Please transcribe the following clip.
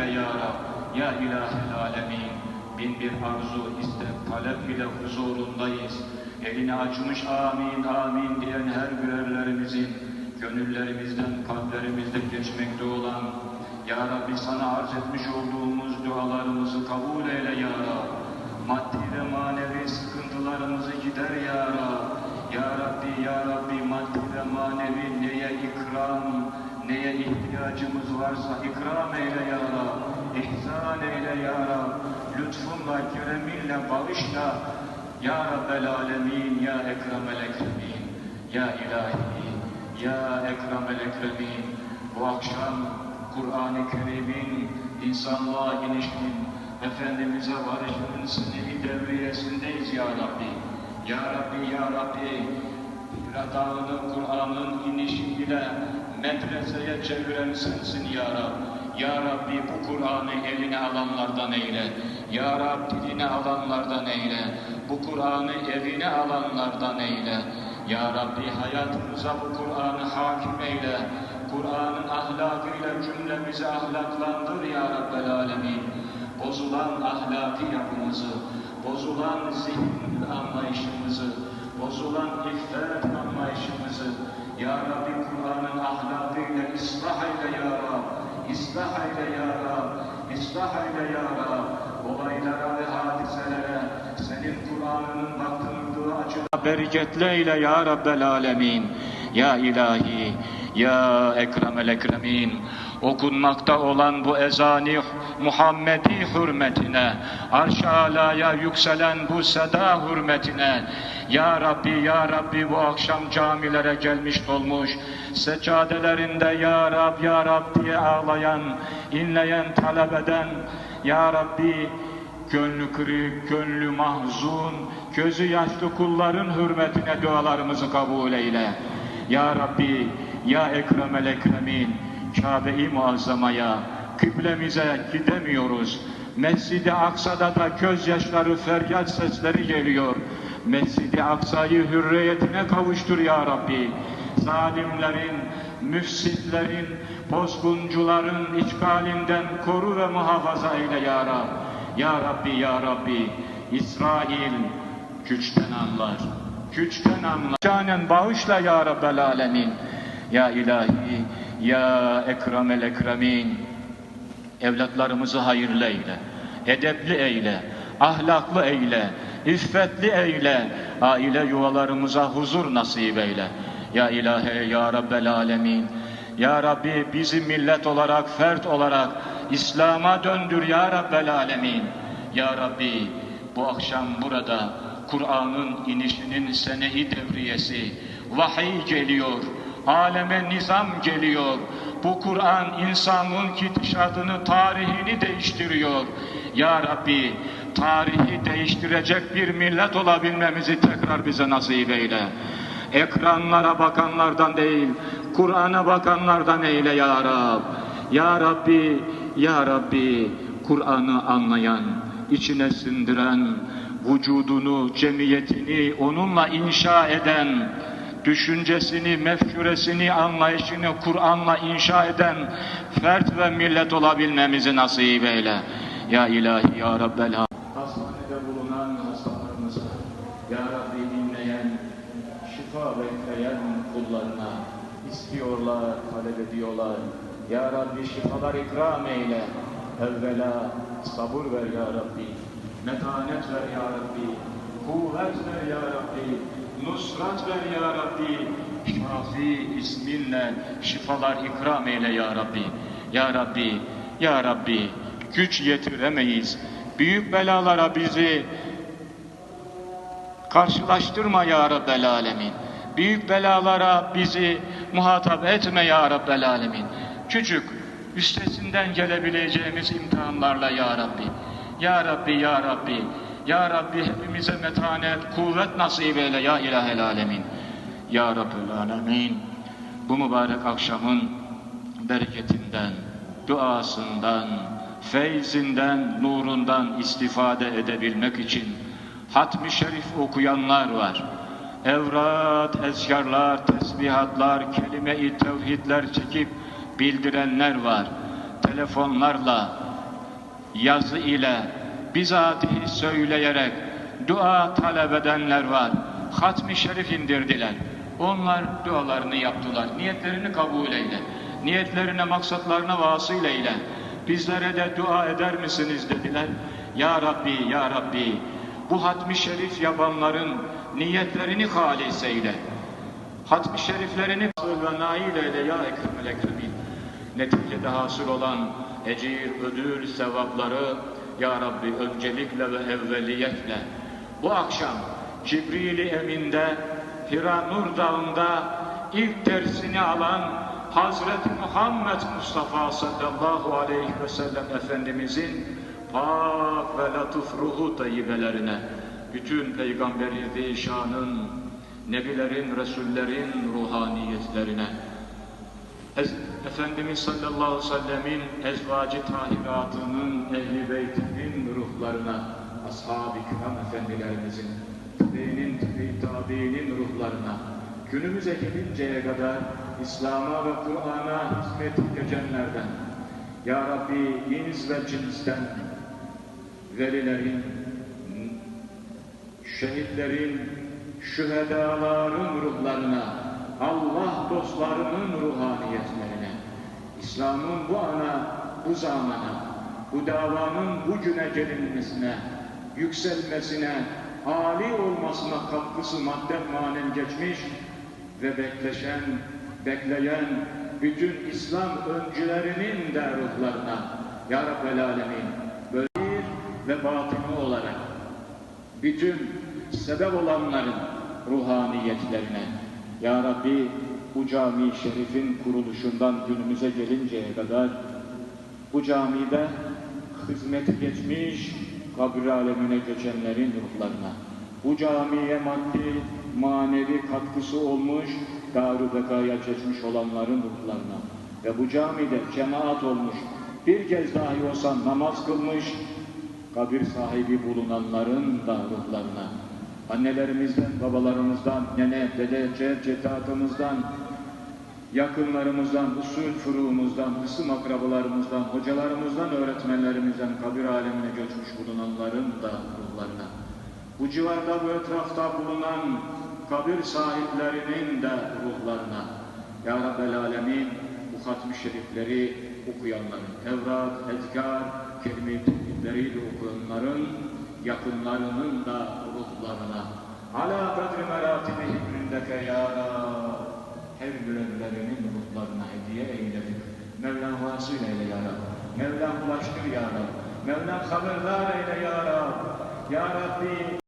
eyle ya Rab, ya ilahel alemin. Bin bir arzu, istek, talep ile huzurundayız. Elini açmış amin amin diyen her birerlerimizin gönüllerimizden, kalplerimizde geçmekte olan Ya Rabbi sana arz etmiş olduğumuz dualarımızı kabul eyle Ya Rab. Maddi ve manevi sıkıntılarımızı gider Ya Rab. Ya Rabbi, Ya Rabbi maddi ve manevi neye ikram, neye ihtiyacımız varsa ikram eyle Ya Rab. İhsan eyle Ya Rab. Lütfunla, kereminle bağışla. Ya Rabbel Alemin, Ya Ekremel Ekremin, Ya İlahi, Ya Ekremel Ekremin. Bu akşam Kur'an-ı Kerim'in insanlığa inişinin, Efendimiz'e varışının sene-i devriyesindeyiz Ya Rabbi. Ya Rabbi, Ya Rabbi, Radağını Kur'an'ın inişiyle medreseye çeviren sensin Ya Rabbi. Ya Rabbi bu Kur'an'ı eline alanlardan eyle. Ya Rabbi diline alanlardan eyle. Bu Kur'an'ı evine alanlardan eyle. Ya Rabbi hayatımıza bu Kur'an'ı hakim eyle. Kur'an'ın ahlakıyla cümlemizi ahlaklandır Ya Rabbel Alemin. Bozulan ahlaki yapımızı, bozulan zihin anlayışımızı, bozulan iffet anlayışımızı Ya Rabbi Kur'an'ın ahlakıyla ıslah eyle Ya Rab. İslah eyle Ya Rab. İslah eyle Ya Rab. Olaylara ve hadiselere senin Kur'an'ının baktırdığı açıdan bereketli eyle Ya Rabbel Alemin. Ya ilahi, ya ekremel ekremin. Okunmakta olan bu ezani Muhammedi hürmetine, arş-ı alaya yükselen bu seda hürmetine, Ya Rabbi, Ya Rabbi bu akşam camilere gelmiş olmuş, seccadelerinde Ya Rab, Ya Rab diye ağlayan, inleyen, talep eden, Ya Rabbi, gönlü kırık, gönlü mahzun, gözü yaşlı kulların hürmetine dualarımızı kabul eyle. Ya Rabbi, Ya Ekremel Ekremin, Kabe-i Muazzama'ya, kıblemize gidemiyoruz. Mescid-i Aksa'da da gözyaşları, feryat sesleri geliyor. Mescid-i Aksa'yı hürriyetine kavuştur Ya Rabbi. Zalimlerin, müfsitlerin, bozguncuların işgalinden koru ve muhafaza eyle Ya Rab. Ya Rabbi, Ya Rabbi, İsrail güçten anlar, güçten anlar. Canen bağışla Ya Rabbel Alemin. Ya ilahi, ya ekremel ekremin. Evlatlarımızı hayırlı eyle, edepli eyle, ahlaklı eyle, iffetli eyle. Aile yuvalarımıza huzur nasip eyle. Ya ilahe, ya Rabbel alemin. Ya Rabbi bizi millet olarak, fert olarak İslam'a döndür ya Rabbel alemin. Ya Rabbi bu akşam burada Kur'an'ın inişinin sene-i devriyesi, vahiy geliyor, aleme nizam geliyor. Bu Kur'an insanlığın gidişatını, tarihini değiştiriyor. Ya Rabbi tarihi değiştirecek bir millet olabilmemizi tekrar bize nasip eyle. Ekranlara bakanlardan değil, Kur'an'a bakanlardan eyle ya Rab. Ya Rabbi, Ya Rabbi, Kur'an'ı anlayan, içine sindiren, vücudunu, cemiyetini onunla inşa eden, düşüncesini, mefküresini, anlayışını Kur'an'la inşa eden fert ve millet olabilmemizi nasip eyle. Ya ilahi, ya Rabbel Hastanede bulunan hastalarımıza, Ya Rabbi dinleyen, şifa bekleyen kullarına istiyorlar, talep ediyorlar. Ya Rabbi şifalar ikram eyle. Evvela sabır ver Ya Rabbi. Metanet ver Ya Rabbi. Kuvvet ver Ya Rabbi. Nusrat ver Ya Rabbi. Şafi isminle şifalar ikram eyle Ya Rabbi. Ya Rabbi, Ya Rabbi güç yetiremeyiz. Büyük belalara bizi karşılaştırma Ya Rabbel Alemin. Büyük belalara bizi muhatap etme Ya Rabbel Alemin. Küçük, üstesinden gelebileceğimiz imtihanlarla Ya Rabbi. Ya Rabbi, Ya Rabbi. Ya Rabbi hepimize metanet, kuvvet nasip eyle Ya İlahel Alemin. Ya Rabbel Alemin. Bu mübarek akşamın bereketinden, duasından, feyzinden, nurundan istifade edebilmek için hatmi şerif okuyanlar var. Evrat, ezkarlar, tesbihatlar, kelime-i tevhidler çekip bildirenler var. Telefonlarla yazı ile bizatihi söyleyerek dua talep edenler var. Hatmi şerif indirdiler. Onlar dualarını yaptılar. Niyetlerini kabul eyle. Niyetlerine, maksatlarına vasıl eyle. Bizlere de dua eder misiniz dediler. Ya Rabbi, Ya Rabbi, bu hatmi şerif yapanların niyetlerini halis eyle. Hatmi şeriflerini ve nail eyle ya Ekremel Ekremin. Neticede hasıl olan ecir, ödül, sevapları Ya Rabbi öncelikle ve evveliyetle bu akşam Cibril-i Emin'de Hira Nur Dağı'nda ilk dersini alan Hazreti Muhammed Mustafa sallallahu aleyhi ve sellem Efendimizin pak ve latif ruhu tayyibelerine, bütün peygamberi zişanın, nebilerin, resullerin ruhaniyetlerine, Ez- Efendimiz sallallahu aleyhi ve sellemin ezvacı tahiratının, ehli beytinin ruhlarına, ashab-ı kiram efendilerimizin, tabiinin, tabi tabiinin ruhlarına, günümüze gelinceye kadar İslam'a ve Kur'an'a hizmet edenlerden, Ya Rabbi ins ve cinsten, velilerin, şehitlerin, şühedaların ruhlarına, Allah dostlarının ruhaniyetlerine, İslam'ın bu ana, bu zamana, bu davanın bugüne gelinmesine, yükselmesine, âli olmasına katkısı madden manen geçmiş ve bekleşen, bekleyen bütün İslam öncülerinin de ruhlarına, Ya Rabbel Alemin, ve batını olarak bütün sebep olanların ruhaniyetlerine Ya Rabbi bu cami şerifin kuruluşundan günümüze gelinceye kadar bu camide hizmeti geçmiş kabir alemine geçenlerin ruhlarına bu camiye maddi manevi katkısı olmuş Darü Beka'ya geçmiş olanların ruhlarına ve bu camide cemaat olmuş bir kez dahi olsa namaz kılmış kabir sahibi bulunanların da ruhlarına, annelerimizden, babalarımızdan, nene, dede, ced, ceddatımızdan, yakınlarımızdan, usul furuğumuzdan, kısım akrabalarımızdan, hocalarımızdan, öğretmenlerimizden kabir alemine göçmüş bulunanların da ruhlarına, bu civarda bu etrafta bulunan kabir sahiplerinin de ruhlarına, Ya Rabbel Alemin bu hatmi şerifleri okuyanların, evrak, ezkar, kelime-i tevhidleriyle okuyanların yakınlarının da ruhlarına ala kadri meratibihim indeke ya her görenlerinin ruhlarına hediye eyledik. Mevlam vasıl eyle ya Rab. Mevlam ulaştır ya Rab. Mevlam haberdar eyle ya Rab. Ya Rabbi